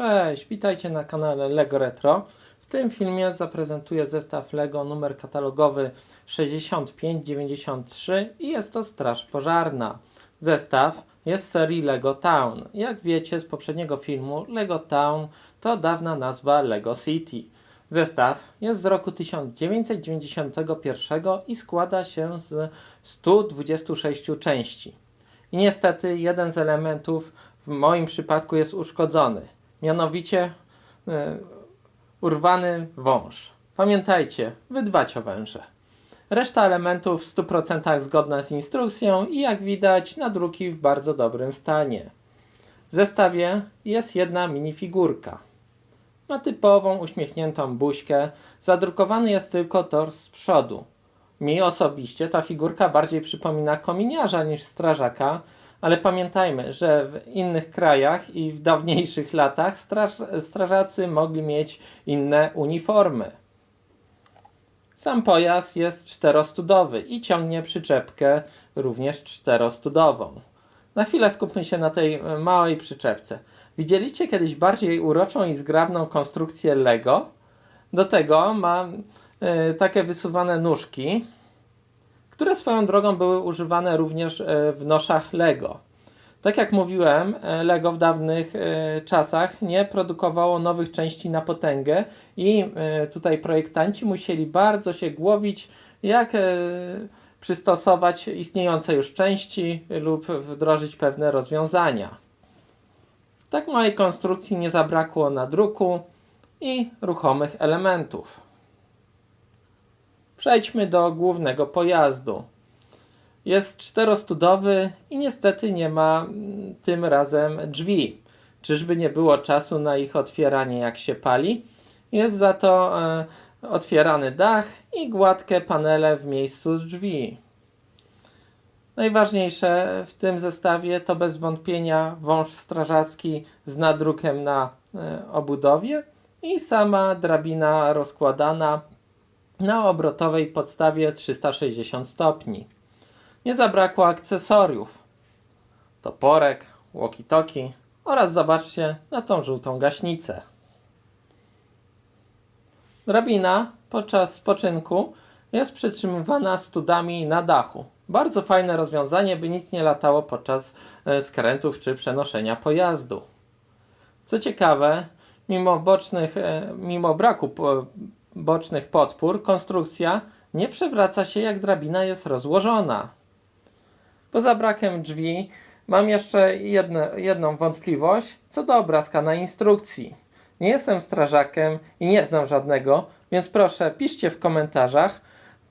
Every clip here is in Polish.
Cześć, witajcie na kanale LEGO Retro. W tym filmie zaprezentuję zestaw LEGO numer katalogowy 6593 i jest to Straż Pożarna. Zestaw jest serii LEGO Town. Jak wiecie z poprzedniego filmu, LEGO Town to dawna nazwa LEGO City. Zestaw jest z roku 1991 i składa się z 126 części. I niestety jeden z elementów w moim przypadku jest uszkodzony. Mianowicie e, urwany wąż. Pamiętajcie, wydbać o węże. Reszta elementów w 100% zgodna z instrukcją i jak widać nadruki w bardzo dobrym stanie. W zestawie jest jedna minifigurka. Ma typową uśmiechniętą buźkę, zadrukowany jest tylko tors z przodu. Mi osobiście ta figurka bardziej przypomina kominiarza niż strażaka, ale pamiętajmy, że w innych krajach i w dawniejszych latach straż, strażacy mogli mieć inne uniformy. Sam pojazd jest czterostudowy i ciągnie przyczepkę również czterostudową. Na chwilę skupmy się na tej małej przyczepce. Widzieliście kiedyś bardziej uroczą i zgrabną konstrukcję Lego? Do tego ma e, takie wysuwane nóżki, które swoją drogą były używane również e, w noszach Lego. Tak jak mówiłem, e, Lego w dawnych e, czasach nie produkowało nowych części na potęgę i tutaj projektanci musieli bardzo się głowić, jak przystosować istniejące już części lub wdrożyć pewne rozwiązania. Tak małej konstrukcji nie zabrakło nadruku i ruchomych elementów. Przejdźmy do głównego pojazdu. Jest czterostudowy i niestety nie ma mm, tym razem drzwi. Czyżby nie było czasu na ich otwieranie jak się pali? Jest za to e, otwierany dach i gładkie panele w miejscu drzwi. Najważniejsze w tym zestawie to bez wątpienia wąż strażacki z nadrukiem na e, obudowie i sama drabina rozkładana na obrotowej podstawie 360 stopni. Nie zabrakło akcesoriów. Toporek, walkie-talkie oraz zobaczcie na tą żółtą gaśnicę. Drabina podczas spoczynku jest przytrzymywana studami na dachu. Bardzo fajne rozwiązanie, by nic nie latało podczas e, skrętów czy przenoszenia pojazdu. Co ciekawe, mimo, bocznych, e, mimo braku bocznych podpór, konstrukcja nie przewraca się jak drabina jest rozłożona. Poza brakiem drzwi mam jeszcze jedne, jedną wątpliwość co do obrazka na instrukcji. Nie jestem strażakiem i nie znam żadnego, więc proszę piszcie w komentarzach,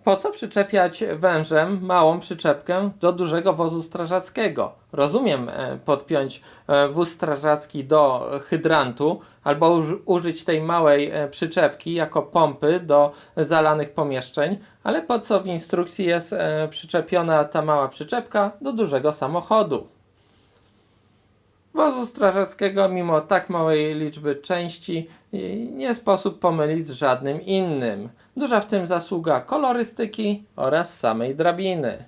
po co przyczepiać wężem małą przyczepkę do dużego wozu strażackiego. Rozumiem e, podpiąć e, wóz strażacki do hydrantu albo uż- użyć tej małej e, przyczepki jako pompy do zalanych pomieszczeń, ale po co w instrukcji jest przyczepiona ta mała przyczepka do dużego samochodu? Wozu strażackiego, mimo tak małej liczby części, nie sposób pomylić z żadnym innym. Duża w tym zasługa kolorystyki oraz samej drabiny.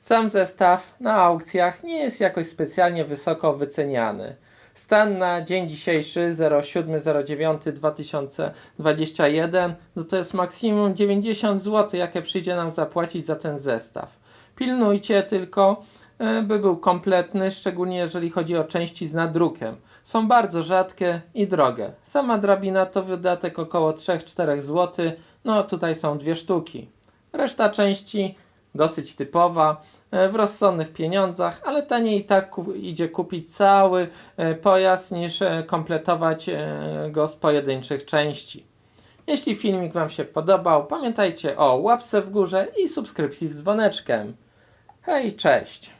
Sam zestaw na aukcjach nie jest jakoś specjalnie wysoko wyceniany. Stan na dzień dzisiejszy 07.09.2021 no to jest maksimum 90 zł, jakie przyjdzie nam zapłacić za ten zestaw. Pilnujcie tylko, by był kompletny, szczególnie jeżeli chodzi o części z nadrukiem. Są bardzo rzadkie i drogie. Sama drabina to wydatek około 3-4 zł, no tutaj są dwie sztuki. Reszta części dosyć typowa, e, w rozsądnych pieniądzach, ale taniej i tak idzie kupić cały e, pojazd niż e, kompletować e, go z pojedynczych części. Jeśli filmik Wam się podobał, pamiętajcie o łapce w górze i subskrypcji z dzwoneczkiem. Hej, cześć!